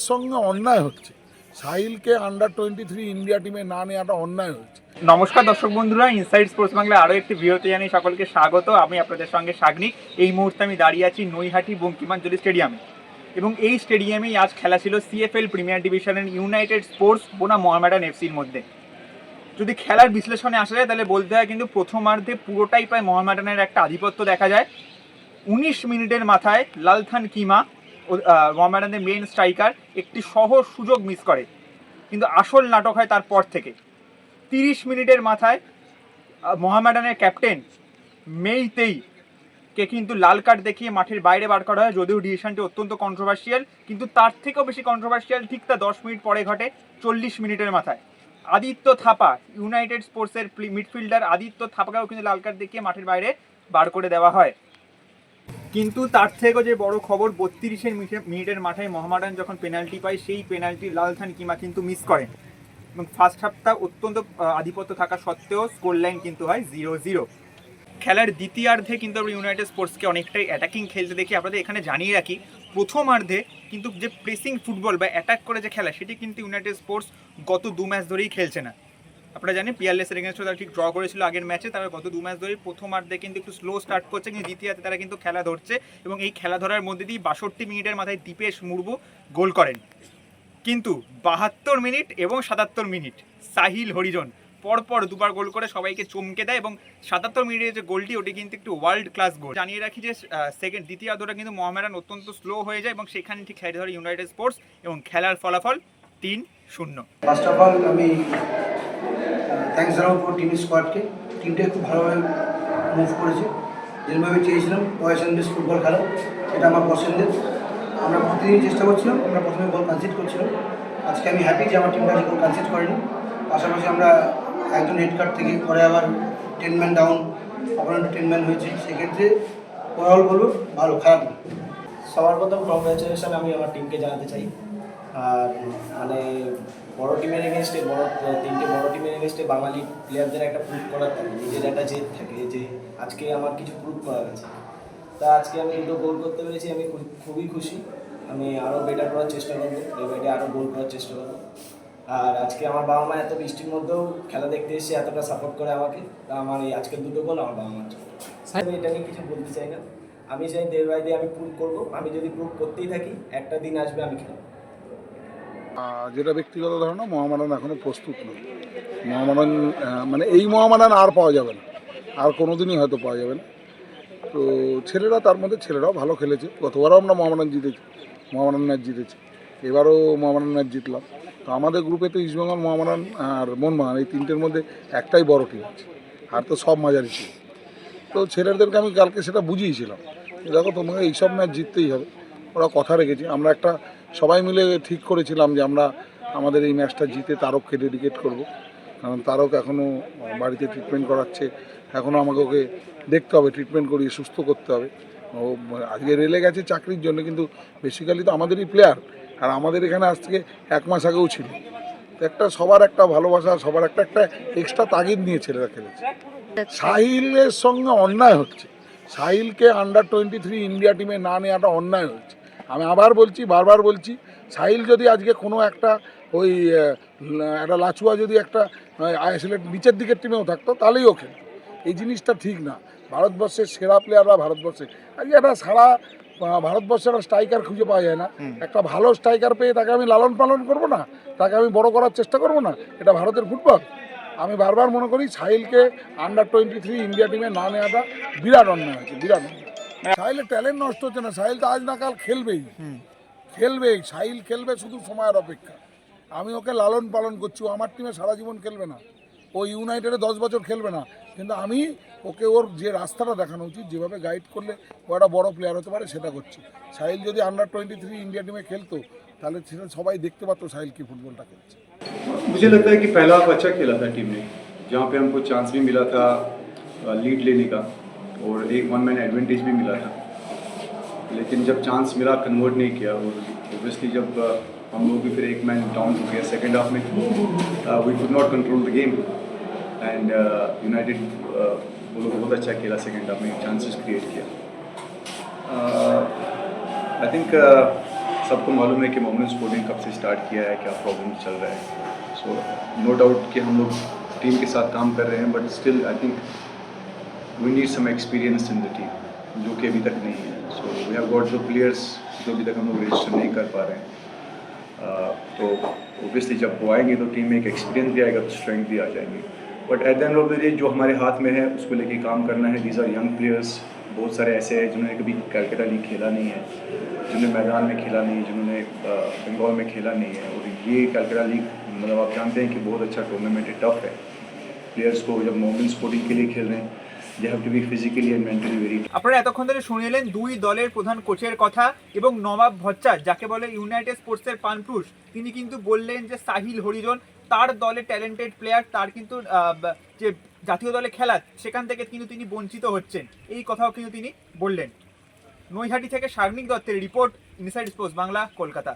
সঙ্গে অন্যায় হচ্ছে। সাহিলকে আন্ডার টোয়েন্টি থ্রি ইন্ডিয়া টিমে না নেওয়াটা অন্যায় হচ্ছে। নমস্কার দর্শক বন্ধুরা ইনসাইড স্পোর্টস বাংলায় আরও একটি ভিডিওতে জানাই সকলকে স্বাগত। আমি আপনাদের সঙ্গে সাগনিক। এই মুহূর্তে আমি দাঁড়িয়ে আছি নৈহাটি বঙ্কিমাঞ্জলি স্টেডিয়ামে। এবং এই স্টেডিয়ামেই আজ খেলা ছিল সিএফএল প্রিমিয়ার ডিভিশনের ইউনাইটেড স্পোর্টস বোনা মোহামেডান এফসির মধ্যে। যদি খেলার বিশ্লেষণে আসা যায়, তাহলে বলতে হয় কিন্তু প্রথমার্ধে পুরোটাই প্রায় মোহামেডানের একটা আধিপত্য দেখা যায়। উনিশ মিনিটের মাথায় লালথান কিমা মোহামেডানের মেন স্ট্রাইকার একটি সহজ সুযোগ মিস করে। কিন্তু আসল নাটক হয় তারপর থেকে। তিরিশ মিনিটের মাথায় মোহামেডানের ক্যাপ্টেন মেইতেই কে কিন্তু লাল কার্ড দেখিয়ে মাঠের বাইরে বার করা হয়, যদিও ডিসিশনটি অত্যন্ত কন্ট্রোভার্সিয়াল কিন্তু তার থেকেও বেশি কন্ট্রোভার্সিয়াল ঠিক তা দশ মিনিট পরে ঘটে চল্লিশ মিনিটের মাথায়। আদিত্য থাপা ইউনাইটেড স্পোর্টসের মিডফিল্ডার আদিত্য থাপাকেও কিন্তু লাল কার্ড দেখিয়ে মাঠের বাইরে বার করে দেওয়া হয়। কিন্তু তার থেকেও যে বড় খবর বত্রিশের মিনিটের মাথায় মোহামেডান যখন পেনাল্টি পায়, সেই পেনাল্টি লালথান কিমা কিন্তু মিস করেন। এবং ফার্স্ট হাফটা অত্যন্ত আধিপত্য থাকা সত্ত্বেও স্কোর লাইন কিন্তু হয় জিরো জিরো খেলার দ্বিতীয়ার্ধে কিন্তু আমরা ইউনাইটেড স্পোর্টসকে অনেকটাই অ্যাটাকিং খেলতে দেখি। আপনাদের এখানে জানিয়ে রাখি, প্রথমার্ধে কিন্তু যে প্রেসিং ফুটবল বা অ্যাটাক করে যে খেলা, সেটি কিন্তু ইউনাইটেড স্পোর্টস গত দু ম্যাচ ধরেই খেলছে না। আপনারা জানেন পিয়ারলেসের এগেনস্টে তারা ঠিক ড্র করেছিল আগের ম্যাচে তারা গত দু ম্যাচ ধরেই প্রথমার্ধে কিন্তু একটু স্লো স্টার্ট করছে, কিন্তু দ্বিতীয়ার্ধে তারা কিন্তু খেলা ধরছে এবং এই খেলা ধরার মধ্যে দিয়ে বাষট্টি মিনিটের মাথায় দীপেশ মুর্মু গোল করেন। কিন্তু বাহাত্তর মিনিট এবং সাতাত্তর মিনিট, সাহিল হরিজন পরপর দুবার গোল করে সবাইকে চমকে দেয় এবং সাতাত্তর মিনিটের যে গোলটি, ওটি কিন্তু একটু ওয়ার্ল্ড ক্লাস গোল জানিয়ে রাখি যে সেকেন্ড দ্বিতীয় আদরা কিন্তু মোহামেডান অত্যন্ত স্লো হয়ে যায় এবং সেখানে ঠিক খেলে ধরে ইউনাইটেড স্পোর্টস এবং খেলার ফলাফল তিন শূন্য। ফার্স্ট অফ অল আমি থ্যাংকস জানাব পুরো টিম স্কোয়াডকে টিমটা খুব ভালোভাবে মুভ করেছে। যেভাবে চেয়েছিলাম ওয়েস্ট ইন্ডিজ ফুটবল খেলা এটা আমার পছন্দের। আমরা প্রতিদিনই চেষ্টা করছিলাম, আমরা প্রথমে বল কনসিড করছিলাম। আজকে আমি হ্যাপি যে আমার টিমটা আজকে কনসিড করেনি। পাশাপাশি আমরা একজন হেড কার্ড থেকে পরে আবার ten man down opponent ten man হয়েছে। সেক্ষেত্রে ওভারঅল বলব, ভালো, খারাপ সবার প্রথম কংগ্রাচুলেশন আমি আমার টিমকে জানাতে চাই। আর মানে বড় টিমের এগেনস্টে বড় তিনটে বড় টিমের এগেনস্টে বাঙালি প্লেয়ারদের একটা প্রুভ করার থাকে নিজের একটা জেদ থাকে যে আজকে আমার কিছু প্রুভ করা গেছে। তা আজকে আমি দুটো গোল করতে পেরেছি, আমি খুবই খুশি। আমি আরও বেটার করার চেষ্টা করব এবারে আরও গোল করার চেষ্টা করব। আর আজকে আমার বাবা মা এত বৃষ্টির মধ্যেও খেলা দেখতে এসে এতটা সাপোর্ট করে আমাকে, তা আমার এই আজকের দুটো গোল আমার বাবা মার জন্য। আমি এটা নিয়ে কিছু বলতে চাই না। আমি চাই ডে বাই ডে আমি প্রুভ করব। আমি যদি প্রুভ করতেই থাকি, একটা দিন আসবে আমি খেলব। যেটা ব্যক্তিগত ধারণা মহামারান এখনও প্রস্তুত নয়। মহামারান মানে এই মহামারান আর পাওয়া যাবে না। আর কোনো দিনই হয়তো পাওয়া যাবে না। তো ছেলেরা তার মধ্যে, ছেলেরাও ভালো খেলেছে। গতবারও আমরা মহামারান জিতেছি। মহামারান ম্যাচ জিতেছি। এবারও মহামারান ম্যাচ জিতলাম। তো আমাদের গ্রুপে তো ইস্টবেঙ্গল মহামারান আর মোহনবাগান এই তিনটের মধ্যে একটাই বড় টিম আছে। আর তো সব মাঝারি টিম তো ছেলেদেরকে আমি কালকে সেটা বুঝিয়েছিলাম। দেখো, তোমাকে এইসব ম্যাচ জিততেই হবে। ওরা কথা রেখেছে। আমরা একটা সবাই মিলে ঠিক করেছিলাম যে আমরা আমাদের এই ম্যাচটা জিতে তারককে ডেডিকেট করব। কারণ তারক এখনও বাড়িতে ট্রিটমেন্ট করাচ্ছে এখনও আমাকে ওকে দেখতে হবে ট্রিটমেন্ট করিয়ে সুস্থ করতে হবে। ও আজকে রেলে গেছে চাকরির জন্য, কিন্তু বেসিক্যালি তো আমাদেরই প্লেয়ার আর আমাদের এখানে আজ থেকে এক মাস আগেও ছিল। একটা সবার একটা ভালোবাসা, সবার একটা একটা এক্সট্রা তাগিদ নিয়ে ছেলেরা খেলেছে। সাহিলের সঙ্গে অন্যায় হচ্ছে। সাহিলকে আন্ডার টোয়েন্টি থ্রি ইন্ডিয়া টিমে না নেওয়াটা অন্যায় হচ্ছে আমি আবার বলছি বারবার বলছি সাহিল যদি আজকে কোনো একটা ওই একটা লাচুয়া যদি একটা আইএসএলের নিচের দিকের টিমেও থাকতো তাহলেই ও খেলতো। এই জিনিসটা ঠিক না। ভারতবর্ষের সেরা প্লেয়াররা ভারতবর্ষে। আজকে একটা সারা ভারতবর্ষের একটা স্ট্রাইকার খুঁজে পাওয়া যায় না। একটা ভালো স্ট্রাইকার পেয়ে তাকে আমি লালন পালন করব না তাকে আমি বড় করার চেষ্টা করব না। এটা ভারতের ফুটবল আমি বারবার মনে করি সাহিলকে আন্ডার টোয়েন্টি থ্রি ইন্ডিয়া টিমে না নেওয়াটা বিরাট অন্যায় হয়েছে বিরাট সাহিলের ট্যালেন্ট নষ্ট হচ্ছে না সাহিল তো আজ না কাল খেলবেই খেলবেই সাহিল খেলবে শুধু সময়ের অপেক্ষা আমি ওকে লালন পালন করছি ও আমার টিমে সারা জীবন খেলবে না ও ইউনাইটেডে দশ বছর খেলবে না কিন্তু আমি ওকে ওর যে রাস্তাটা দেখানো উচিত যেভাবে গাইড করলে ও একটা বড় প্লেয়ার হতে পারে সেটা করছি সাহিল যদি আন্ডার টোয়েন্টি থ্রি ইন্ডিয়া টিমে খেলতো তাহলে সেটা সবাই দেখতে পারতো সাহিল কি ফুটবলটা খেলছে मुझे लगता है कि पहला हाफ अच्छा खेला था टीम ने जहाँ पे हमको चांस भी मिला था लीड लेने का और एक वन मैन एडवांटेज भी मिला था। लेकिन जब चांस मिला कन्वर्ट नहीं किया, और ओबियसली जब हम लोग भी फिर एक मैन डाउन हो गया सेकेंड हाफ़ में we could not control the game and United वो लोग बहुत अच्छा खेला सेकेंड हाफ़ में चांसेस क्रिएट किया। आई थिंक सबको मालूम है कि मोमिन स्पोर्टिंग कब से स्टार्ट किया है, क्या प्रॉब्लम चल रहा है। सो नो डाउट कि हम लोग टीम के साथ काम कर रहे हैं but still I think we need some experience in the team जो कि अभी तक नहीं है। सो वी हैव गॉट जो प्लेयर्स जो अभी तक हम लोग रजिस्टर नहीं कर पा रहे हैं। Uh, तो ओबियसली जब वो आएँगे तो टीम में एक एक्सपीरियंस भी आएगा तो स्ट्रेंथ भी आ जाएँगी। But at the end of the day जो हमारे हाथ में है उसको लेके काम करना है। दीज आर यंग प्लेयर्स बहुत सारे ऐसे हैं जिन्होंने कभी कैलकाटा लीग खेला नहीं है जिन्होंने मैदान में खेला नहीं है जिन्होंने बंगाल में खेला नहीं है। और ये कैलकाटा लीग मतलब आप जानते हैं कि बहुत अच्छा टूर्नामेंट है टफ है। प्लेयर्स को जब मोमिन स्पोर्टिंग के लिए खेल रहे हैं আপনারা এতক্ষণ ধরে শুনে এলেন দুই দলের প্রধান কোচের কথা এবং নবাব ভচ্চার যাকে বলে ইউনাইটেড স্পোর্টসের পানপুরুষ, তিনি কিন্তু বললেন যে সাহিল হরিজন, তার দলে ট্যালেন্টেড প্লেয়ার তার কিন্তু যে জাতীয় দলে খেলা, সেখান থেকে কিন্তু তিনি বঞ্চিত হচ্ছেন। এই কথাও কিন্তু তিনি বললেন। নৈহাটি থেকে সার্নিক দত্তের report Inside Sports Bangla, Kolkata.